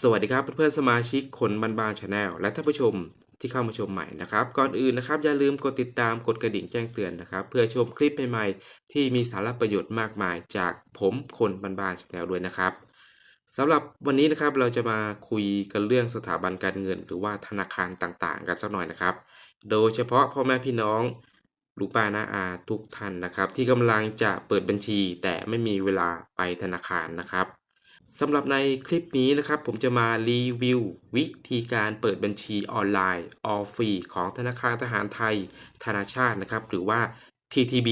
สวัสดีครับเพื่อนๆสมาชิกคนบ้านบ้านชาแนลและท่านผู้ชมที่เข้ามาชมใหม่นะครับ ก่อนอื่นนะครับอย่าลืมกดติดตามกดกระดิ่งแจ้งเตือนนะครับ เพื่อชมคลิปใหม่ๆที่มีสาระประโยชน์มากมาย จากผมคนบ้านบ้านชาแนลด้วยนะครับสำหรับวันนี้นะครับเราจะมาคุยกันเรื่องสถาบันการเงิน หรือว่าธนาคารต่างๆ กันสักหน่อยนะครับ โดยเฉพาะพ่อแม่พี่น้องลุงป้าน้าอาทุกท่านนะครับ ที่กำลังจะเปิดบัญชีแต่ไม่มีเวลาไปธนาคารนะครับ สำหรับในคลิปนี้นะครับผมจะมารีวิว วิธีการเปิดบัญชีออนไลน์ออฟรีของธนาคารทหารไทย ธนาชาตินะครับ หรือว่า TTB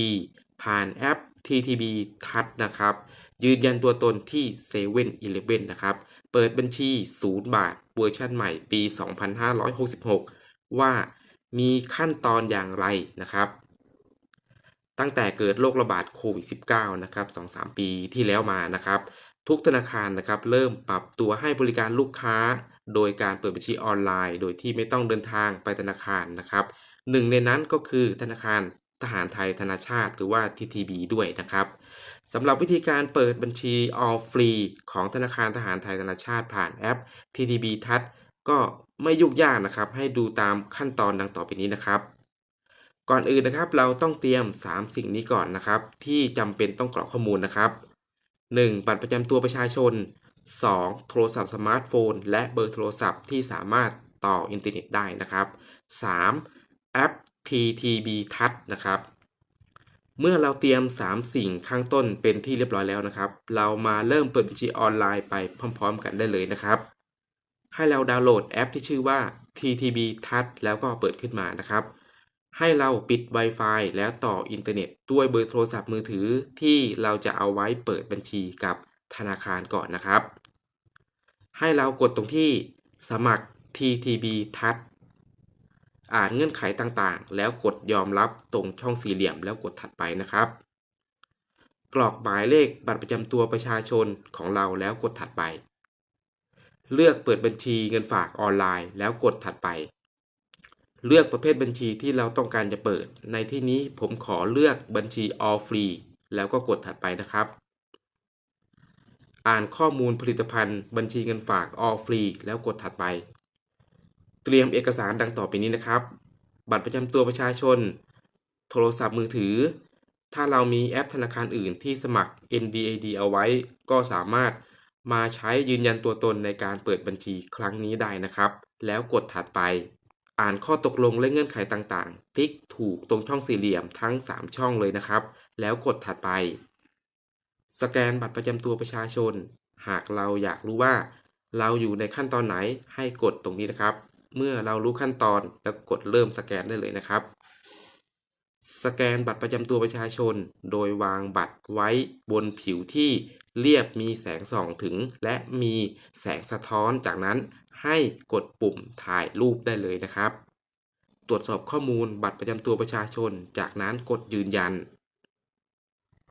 ผ่านแอป TTB ทัศนะครับ ยืนยันตัวตนที่7 e เ e ่ e อนะครับ เปิดบัญชี 0 บาท เวอร์ชันใหม่ปี 2566 ว่ามีขั้นตอนอย่างไรนะครับตั้งแต่เกิดโรคระบาดโควิด -19 นะครับ 2-3 ปีที่แล้วมานะครับ ทุกธนาคารนะครับเริ่มปรับตัวให้บริการลูกค้า โดยการเปิดบัญชีออนไลน์ โดยที่ไม่ต้องเดินทางไปธนาคารนะครับหนึ่งในนั้นก็คือธนาคารทหารไทยธนาชาติหรือว่า TTB ด้วยนะครับสำหรับวิธีการเปิดบัญชีออฟรีของธนาคารทหารไทยธนาชาติผ่านแอป TTB ทัศก็ไม่ยุ่งยากนะครับ ให้ดูตามขั้นตอนดังต่อไปนี้นะครับ ก่อนอื่นนะครับเราต้องเตรียม 3 สิ่งนี้ก่อนนะครับ ที่จำเป็นต้องกรอกข้อมูลนะครับ 1. บัตรประจำตัวประชาชน 2. โทรศัพท์สมาร์ทโฟน และเบอร์โทรศัพท์ที่สามารถต่ออินเทอร์เน็ตได้นะครับ 3. แอป TTB ทัศนะครับ เมื่อเราเตรียม 3 สิ่งข้างต้นเป็นที่เรียบร้อยแล้วนะครับ เรามาเริ่มเปิดบัญชีออนไลน์ไปพร้อม ๆ กันได้เลยนะครับ ให้เราดาวน์โหลดแอปที่ชื่อว่า TTB ทัศแล้วก็เปิดขึ้นมานะครับ ให้เราปิด Wi-Fi แล้วต่ออินเทอร์เน็ตด้วยเบอร์โทรศัพท์มือถือที่เราจะเอาไว้เปิดบัญชีกับธนาคารก่อนนะครับ ให้เรากดตรงที่สมัคร TTB ทัศอ่านเงื่อนไขต่างๆ แล้วกดยอมรับตรงช่องสี่เหลี่ยมแล้วกดถัดไปนะครับ กรอกหมายเลขบัตรประจำตัวประชาชนของเราแล้วกดถัดไป เลือกเปิดบัญชีเงินฝากออนไลน์แล้วกดถัดไป เลือกประเภทบัญชีที่เราต้องการจะเปิด ในที่นี้ผมขอเลือกบัญชี all free แล้วก็กดถัดไปนะครับ อ่านข้อมูลผลิตภัณฑ์ บัญชีเงินฝาก all free แล้วกดถัดไป เตรียมเอกสารดังต่อไปนี้นะครับ บัตรประจำตัวประชาชน โทรศัพท์มือถือ ถ้าเรามีแอปธนาคารอื่นที่สมัคร NDAD เอาไว้ ก็สามารถมาใช้ยืนยันตัวตนในการเปิดบัญชีครั้งนี้ได้นะครับ แล้วกดถัดไป อ่านข้อตกลงและเงื่อนไขต่างๆ ติ๊กถูกตรงช่องสี่เหลี่ยมทั้ง 3 ช่องเลยนะครับ แล้วกดถัดไป สแกนบัตรประจำตัวประชาชน หากเราอยากรู้ว่า เราอยู่ในขั้นตอนไหนให้กดตรงนี้นะครับ เมื่อเรารู้ขั้นตอนแล้วกดเริ่มสแกนได้เลยนะครับ สแกนบัตรประจำตัวประชาชน โดยวางบัตรไว้บนผิวที่เรียบมีแสงส่องถึง และมีแสงสะท้อนจากนั้น ให้กดปุ่มถ่ายรูปได้เลยนะครับ ตรวจสอบข้อมูลบัตรประจำตัวประชาชน จากนั้นกดยืนยัน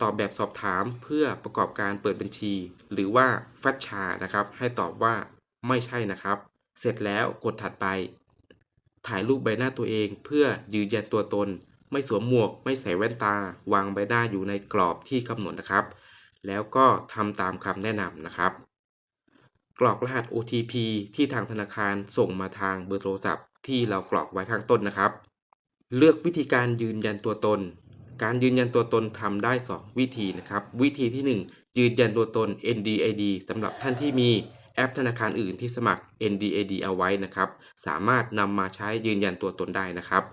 ตอบแบบสอบถามเพื่อประกอบการเปิดบัญชี หรือว่าแฟชชานะครับ ให้ตอบว่าไม่ใช่นะครับ เสร็จแล้วกดถัดไป ถ่ายรูปใบหน้าตัวเองเพื่อยืนยันตัวตน ไม่สวมหมวก ไม่ใส่แว่นตา วางใบหน้าอยู่ในกรอบที่กำหนดนะครับ แล้วก็ทำตามคำแนะนำนะครับ กรอกรหัส OTP ที่ทางธนาคารส่งมาทางเบอร์โทรศัพท์ ที่เรากรอกไว้ข้างต้นนะครับ เลือกวิธีการยืนยันตัวตน การยืนยันตัวตนทำได้ 2 วิธีนะครับ วิธีที่ 1 ยืนยันตัวตน NDID สำหรับท่านที่มีแอปธนาคารอื่นที่สมัคร NDID เอาไว้นะครับ สามารถนำมาใช้ยืนยันตัวตนได้นะครับ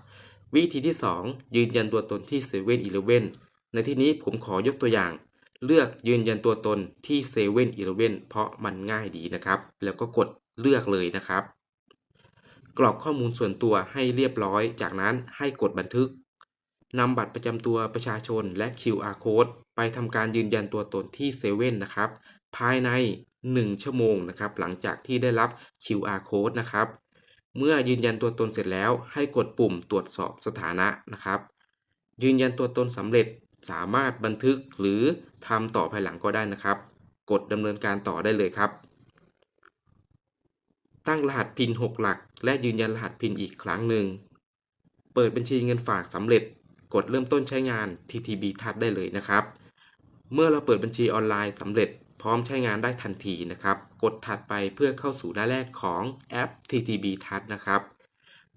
วิธีที่ 2 ยืนยันตัวตนที่7 e เ e ่ e อในที่นี้ผมขอยกตัวอย่าง เลือกยืนยันตัวตนที่7 e เ e ่ e อเพราะมันง่ายดีนะครับ แล้วก็กดเลือกเลยนะครับ กรอกข้อมูลส่วนตัวให้เรียบร้อย จากนั้นให้กดบันทึกนำบัตรประจำตัวประชาชนและ QR code ไปทำการยืนยันตัวตนที่เซเว่นนะครับ ภายใน 1 ชั่วโมงนะครับ หลังจากที่ได้รับ QR code นะครับ เมื่อยืนยันตัวตนเสร็จแล้ว ให้กดปุ่มตรวจสอบสถานะนะครับ ยืนยันตัวตนสำเร็จสามารถบันทึกหรือ ทำต่อภายหลังก็ได้นะครับ กดดำเนินการต่อได้เลยครับ ตั้งรหัสพิน6หลัก และยืนยันรหัสพินอีกครั้งหนึ่ง เปิดบัญชีเงินฝากสำเร็จ กดเริ่มต้นใช้งาน TTB ทัศได้เลยนะครับ เมื่อเราเปิดบัญชีออนไลน์สำเร็จพพร้อมใช้งานได้ทันทีนะครับ กดถัดไปเพื่อเข้าสู่หน้าแรกของแอป TTB Touch นะครับ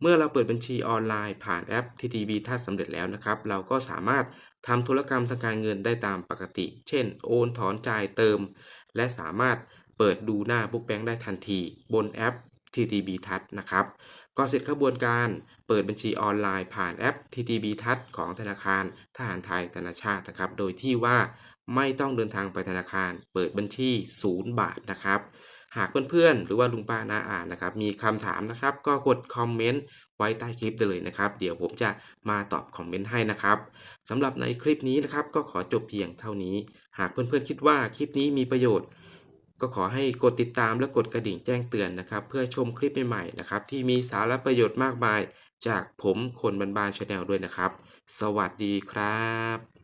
เมื่อเราเปิดบัญชีออนไลน์ผ่านแอป TTB Touch สำเร็จแล้วนะครับ เราก็สามารถทำธุรกรรมทางการเงินได้ตามปกติ เช่น โอนถอนจ่ายเติม และสามารถเปิดดูหน้าบุ๊กแบงค์ได้ทันที บนแอป TTB Touch นะครับ ก็เสร็จกระบวนการเปิดบัญชีออนไลน์ผ่านแอป TTB Touch ของธนาคารทหารไทยธนาชาตินะครับ โดยที่ว่าไม่ต้องเดินทางไปธนาคาร เปิดบัญชี 0 บาทนะครับ หากเพื่อนๆ หรือว่าลุงป้าน้าอ่านนะครับ มีคำถามนะครับ ก็กดคอมเมนต์ไว้ใต้คลิปได้เลยนะครับ เดี๋ยวผมจะมาตอบคอมเมนต์ให้นะครับสำหรับในคลิปนี้นะครับ ก็ขอจบเพียงเท่านี้ หากเพื่อนๆคิดว่าคลิปนี้มีประโยชน์ ก็ขอให้กดติดตามและกดกระดิ่งแจ้งเตือนนะครับ เพื่อชมคลิปใหม่ๆนะครับที่มีสาระประโยชน์มากมาย จากผมคนบานๆชาแนลด้วยนะครับ สวัสดีครับ